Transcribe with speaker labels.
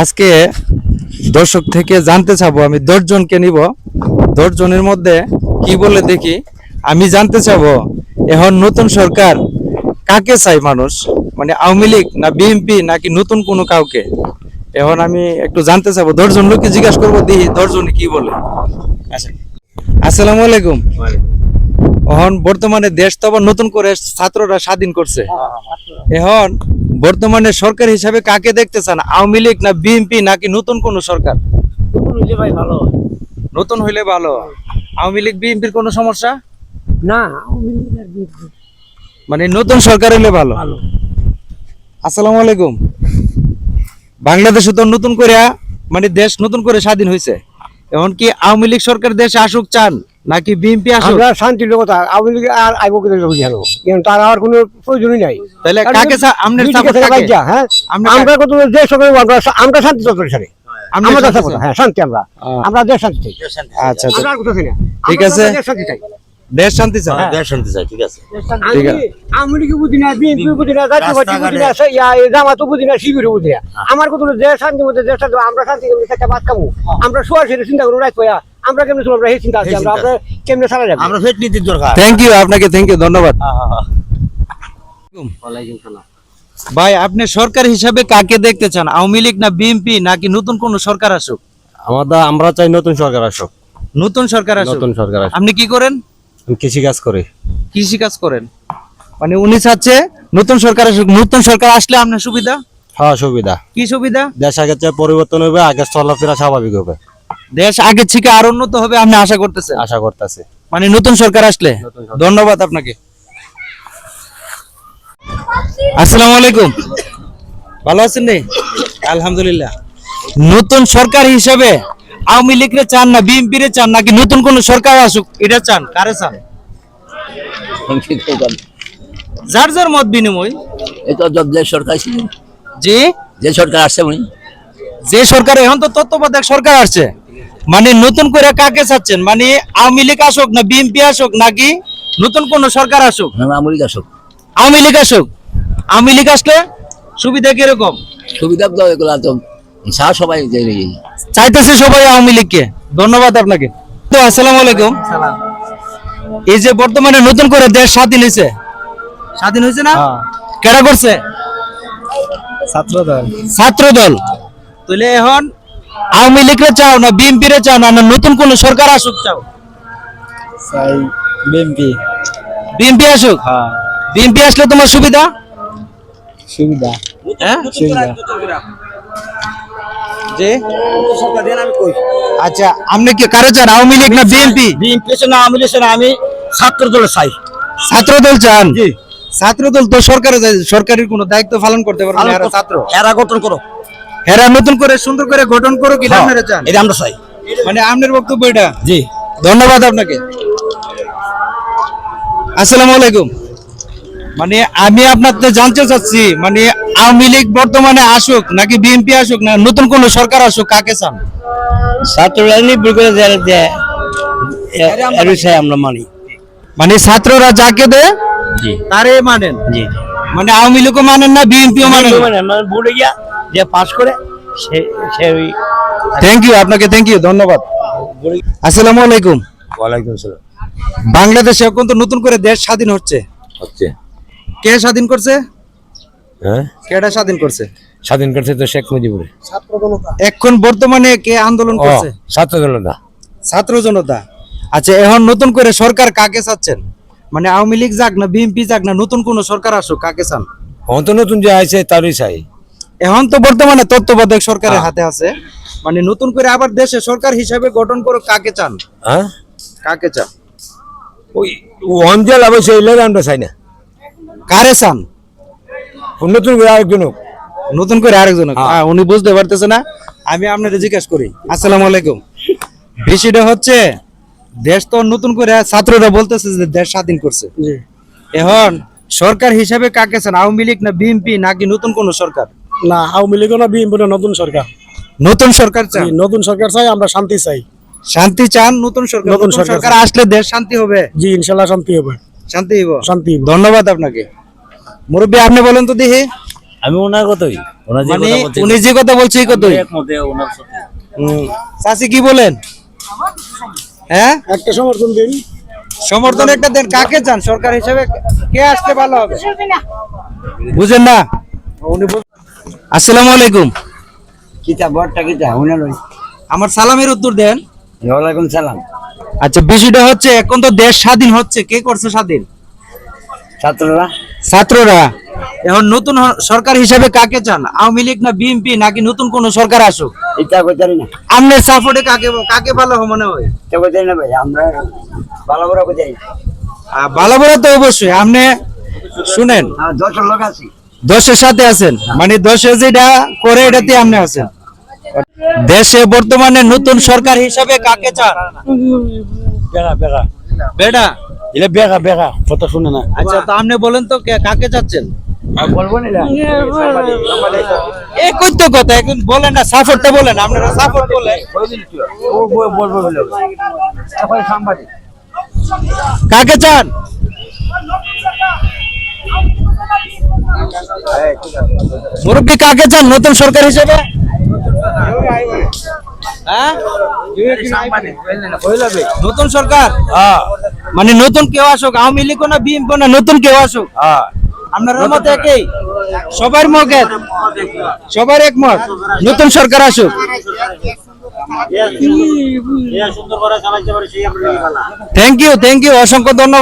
Speaker 1: আজকে দর্শক থেকে জানতে চাবো, আমি দশ জনকে নিব। দশ জনের মধ্যে কি বলে দেখি, আমি জানতে চাবো, এখন নতুন সরকার কাকে চাই মানুষ? মানে আওয়ামী লীগ না বিএনপি নাকি নতুন কোনো কাউকে? এখন আমি একটু জানতে চাবো, দশজন লোককে জিজ্ঞাসা করব, দেখি দশজনে কি বলে। আচ্ছা আসসালামু আলাইকুম। এখন বর্তমানে দেশ তো আবার নতুন করে ছাত্ররা স্বাধীন করছে। এখন বর্তমানে সরকার হিসাবে কাকে দেখতে চান? আওয়ামী লীগ না বিএনপি নাকি নতুন কোন সরকার?
Speaker 2: ভাই ভালো
Speaker 1: নতুন হইলে ভালো। আওয়ামী লীগ বিএনপির কোনো সমস্যা?
Speaker 2: না
Speaker 1: মানে নতুন সরকার হইলে ভালো।
Speaker 2: ভালো।
Speaker 1: আসসালামু আলাইকুম। বাংলাদেশে তো নতুন করে মানে দেশ নতুন করে স্বাধীন হয়েছে এখন কি আওয়ামী লীগ সরকার দেশে আসুক চান নাকি বিএনপি আসুক?
Speaker 2: আমরা শান্তির কথা আওয়ামী লীগ আর আইব লোক জানো কিন্তু তার আর কোনো প্রয়োজনই নাই।
Speaker 1: তাহলে
Speaker 2: কারণ
Speaker 1: কাকে চা-
Speaker 2: সাপোর্ট
Speaker 1: কাকে?
Speaker 2: হ্যাঁ?
Speaker 1: আমরা
Speaker 2: আমরা কত যে সরকার আমরা আমরা শান্তি সাথে
Speaker 1: আপনি
Speaker 2: আমরা কথা হ্যাঁ শান্তি আমরা। আমরা দেশ শান্তি
Speaker 1: আচ্ছা আচ্ছা। ঠিক আছে।
Speaker 2: দেশ শান্তি চাই
Speaker 1: দেশ শান্তি চান
Speaker 3: দেশ শান্তি। চাই ঠিক আছে।
Speaker 1: ঠিক
Speaker 2: বুঝি না বিএনপি বুঝি না জাতীয় পার্টি বুঝি না ইয়া, জামাতও বুঝি না শিবির বুঝি না। আমার কত দেশ শান্তি মধ্যে দেশ শান্তি আমরা শান্তি কেমনি থেকে বাদ কামু আমরা শোয়া সেটা চিন্তা করব আমরা কেমনি আমরা এই চিন্তা আছি আমরা আমরা কেমনে সারা যাব?
Speaker 3: আমরা ফেট নীতির দরকার।
Speaker 1: থ্যাংক ইউ আপনাকে থ্যাংক ইউ ধন্যবাদ। ভাই আপনি সরকার হিসাবে কাকে দেখতে চান? আওয়ামী লীগ না বিএনপি নাকি নতুন কোন সরকার আসুক?
Speaker 4: আমাদের আমরা চাই নতুন সরকার আসুক।
Speaker 1: নতুন সরকার আসুক।
Speaker 4: নতুন সরকার আসুক।
Speaker 1: আপনি কি করেন?
Speaker 4: কৃষি কাজ করি।
Speaker 1: কৃষি কাজ করেন? মানে উনি চাচ্ছে নতুন সরকার নতুন সরকার আসলে আপনার সুবিধা?
Speaker 4: হ্যাঁ সুবিধা।
Speaker 1: কি সুবিধা?
Speaker 4: দেশ আগের চেয়ে পরিবর্তন হবে আগে চলাফেরা স্বাভাবিক হবে।
Speaker 1: দেশ আগে থেকে আর উন্নত হবে আপনি আশা করতেছেন?
Speaker 4: আশা করতেছে।
Speaker 1: মানে নতুন সরকার আসলে? ধন্যবাদ আপনাকে। আসসালামু আলাইকুম। ভালো আছেন রে আলহামদুলিল্লাহ। নতুন সরকার হিসাবে আওয়ামী লীগরে চান না বিএনপি রে চান নাকি নতুন কোন সরকার আসুক এটা চান কারে চান? যার যার মত বিনিময়।
Speaker 3: এটা যে সরকার ছিল
Speaker 1: যে
Speaker 3: যে সরকার আসছে উনি?
Speaker 1: যে সরকার এখন তো তত্ত্বাবধায়ক সরকার আসছে। মানে নতুন করে কাকে চাচ্ছেন? মানে আওয়ামী লীগ আসুক না বিএনপি আসুক নাকি নতুন কোন সরকার আসুক?
Speaker 3: আমরিক আসুক।
Speaker 1: আওয়ামী লীগ আসুক। আওয়ামী লীগ আসলে সুবিধা কীরকম?
Speaker 3: সুবিধা তো এগুলা সাহা সবাই
Speaker 1: চাইতেছে সবাই আওয়ামী লীগকে। ধন্যবাদ আপনাকে। তো আসসালামু আলাইকুম। এই যে বর্তমানে নতুন করে দেশ স্বাধীন হয়েছে স্বাধীন হয়েছে না? কেডা করছে?
Speaker 4: ছাত্র দল
Speaker 1: ছাত্র দল তাহলে এখন আওয়ামী লীগরে চাও না বিএনপি রে চাও না নতুন কোন সরকার আসুক চাও?
Speaker 4: চাই বিএমপি
Speaker 1: বিএনপি আসুক?
Speaker 4: হ্যাঁ।
Speaker 1: বিএনপি আসলে তোমার সুবিধা?
Speaker 4: সুবিধা।
Speaker 1: হ্যাঁ?
Speaker 4: সুবিধা।
Speaker 1: যে? আচ্ছা আপনি কি কারে চান? আওয়ামী লীগ না বিএনপি?
Speaker 3: বিএনপি না আওয়ামী লীগ না আমি ছাত্র দলে চাই।
Speaker 1: ছাত্র দল চান? ছাত্র দল তো সরকারে সরকারের কোনো দায়িত্ব পালন করতে পারবে না এরা ছাত্র।
Speaker 3: এরা গঠন করো।
Speaker 1: এরা নতুন করে সুন্দর করে গঠন করো কি আপনারা চান?
Speaker 3: এটা আমরা চাই।
Speaker 1: মানে আপনার বক্তব্য এটা?
Speaker 3: জি।
Speaker 1: ধন্যবাদ আপনাকে। আসসালামু আলাইকুম। মানে আমি আপনার জানতে চাচ্ছি মানে আওয়ামী লীগ বর্তমানে আসুক নাকি বিএনপি আসুক না নতুন কোন সরকার আসুক কাকে চান?
Speaker 3: ছাত্ররা নির্ভর করে দেয় আমরা মানি।
Speaker 1: মানে। ছাত্ররা যাকে দেয়
Speaker 3: জি।
Speaker 1: তারে মানেন।
Speaker 3: জি।
Speaker 1: মানে আওয়ামী লীগও মানেন না বিএনপিও মানেন
Speaker 3: মানে মানে ভুলে গিয়া যে পাস করে সে সে
Speaker 1: থ্যাংক ইউ আপনাকে থ্যাংক ইউ ধন্যবাদ। আসসালামু আলাইকুম।
Speaker 3: ওয়ালাইকুম আসসালাম।
Speaker 1: বাংলাদেশে এখন তো নতুন করে দেশ স্বাধীন হচ্ছে।
Speaker 3: হচ্ছে।
Speaker 1: কে স্বাধীন করছে?
Speaker 3: হ্যাঁ?
Speaker 1: কেডা স্বাধীন করছে?
Speaker 3: স্বাধীন করছে তো শেখ মুজিবুরে।
Speaker 1: এখন বর্তমানে কে আন্দোলন করছে?
Speaker 3: ছাত্র জনতা
Speaker 1: ছাত্র জনতা আচ্ছা এখন নতুন করে সরকার কাকে চাচ্ছেন? মানে আওয়ামী লীগ যাক না বিএনপি যাক না নতুন কোন সরকার আসুক কাকে চান?
Speaker 3: অন্ত নতুন যে আছে তারই চাই।
Speaker 1: এখন তো বর্তমানে তত্ত্বাবধায়ক সরকারের
Speaker 3: হ্যাঁ।
Speaker 1: হাতে আছে। মানে নতুন করে আবার দেশে সরকার হিসাবে গঠন করো কাকে চান?
Speaker 3: হ্যাঁ?
Speaker 1: কাকে চান?
Speaker 3: ওই অঞ্চল অবশ্যই এলে আমরা চাই না।
Speaker 1: কারে চান?
Speaker 3: নতুন করে আরেকজন হোক।
Speaker 1: নতুন করে আরেকজন
Speaker 3: হ্যাঁ।
Speaker 1: হ্যাঁ, উনি বুঝতে পারতেছে না। আমি আপনাকে জিজ্ঞেস করি আসসালামু আলাইকুম। বিষয়টা হচ্ছে দেশ তো নতুন করে ছাত্ররা বলতেছে যে দেশ স্বাধীন করছে। এখন সরকার হিসাবে কাকে চান আওয়ামী লীগ না বিএনপি নাকি নতুন কোন সরকার?
Speaker 2: না আওয়ামী লীগ না বিএনপি না নতুন সরকার।
Speaker 1: নতুন সরকার চান?
Speaker 2: নতুন সরকার চাই আমরা শান্তি চাই।
Speaker 1: শান্তি চান নতুন সরকার?
Speaker 2: নতুন
Speaker 1: নতুন
Speaker 2: সরকার
Speaker 1: সরকার আসলে দেশ শান্তি হবে?
Speaker 2: জি ইনশাল্লাহ শান্তি হবে।
Speaker 1: শান্তি হইব।
Speaker 2: শান্তি হবে
Speaker 1: ধন্যবাদ আপনাকে। মুরব্বী আপনি বলেন তো দেখি।
Speaker 3: আমি ওনার কথাই।
Speaker 1: মানে
Speaker 3: কথা বলছে
Speaker 1: উনি যে কথা বলছে এই কথাই।
Speaker 3: একমতে ওনার সাথে।
Speaker 1: হুম। চাচি কি বলেন? হ্যাঁ?
Speaker 2: একটা সমর্থন দিন।
Speaker 1: সমর্থন একটা দেন। কাকে চান? সরকার হিসেবে কে আসতে ভালো হবে? বুঝেন না? উনি আসসালামু আলাইকুম।
Speaker 3: কিতা বড়টা কিতা? ওই
Speaker 1: আমার সালামের উত্তর দেন।
Speaker 3: ওয়ালাইকুম সালাম।
Speaker 1: আচ্ছা বিষয়টা হচ্ছে এখন তো দেশ স্বাধীন হচ্ছে। কে করছে স্বাধীন?
Speaker 3: ছাত্ররা?
Speaker 1: ছাত্ররা? এখন নতুন সরকার হিসেবে কাকে চান? আওয়ামী লীগ না বিএনপি নাকি নতুন কোন সরকার আসুক?
Speaker 3: এটা কইতারি না।
Speaker 1: আপনার সাপোর্টে কাকে কাকে ভালো মনে হয়?
Speaker 3: এটা কইতারি না ভাই আমরা ভালো বড় কইতারি
Speaker 1: ভালো বড় তো অবশ্যই আপনি শুনেন।
Speaker 3: হ্যাঁ দশ লোক আছি।
Speaker 1: দশের সাথে আছেন মানে দশে যেটা করে এটাতে আপনি আছেন। দেশে বর্তমানে নতুন সরকার হিসাবে কাকে চান?
Speaker 3: বেড়া বেগা
Speaker 1: বেটা
Speaker 3: এটা বেগা বেগা কথা শুনে না।
Speaker 1: আচ্ছা তো আপনি বলেন তো কাকে চাচ্ছেন?
Speaker 3: বলব না
Speaker 1: এই তো কথা? এখন বলেন না সাপোর্টটা বলেন আপনারা সাপোর্ট বলেন।
Speaker 3: ও বলব বলব সাংবাদিক।
Speaker 1: কাকে চান? মুরব্বী কাকে চান? নতুন সরকার হিসেবে? হ্যাঁ? নতুন সরকার?
Speaker 3: হ্যাঁ।
Speaker 1: মানে নতুন কেউ আসুক আওয়ামী লীগ না বিএনপি না নতুন কেউ আসুক।
Speaker 3: হ্যাঁ।
Speaker 1: আপনার মত একই। সবার মত সবার একমত। নতুন সরকার আসুক। থ্যাংক ইউ থ্যাংক ইউ অসংখ্য ধন্যবাদ।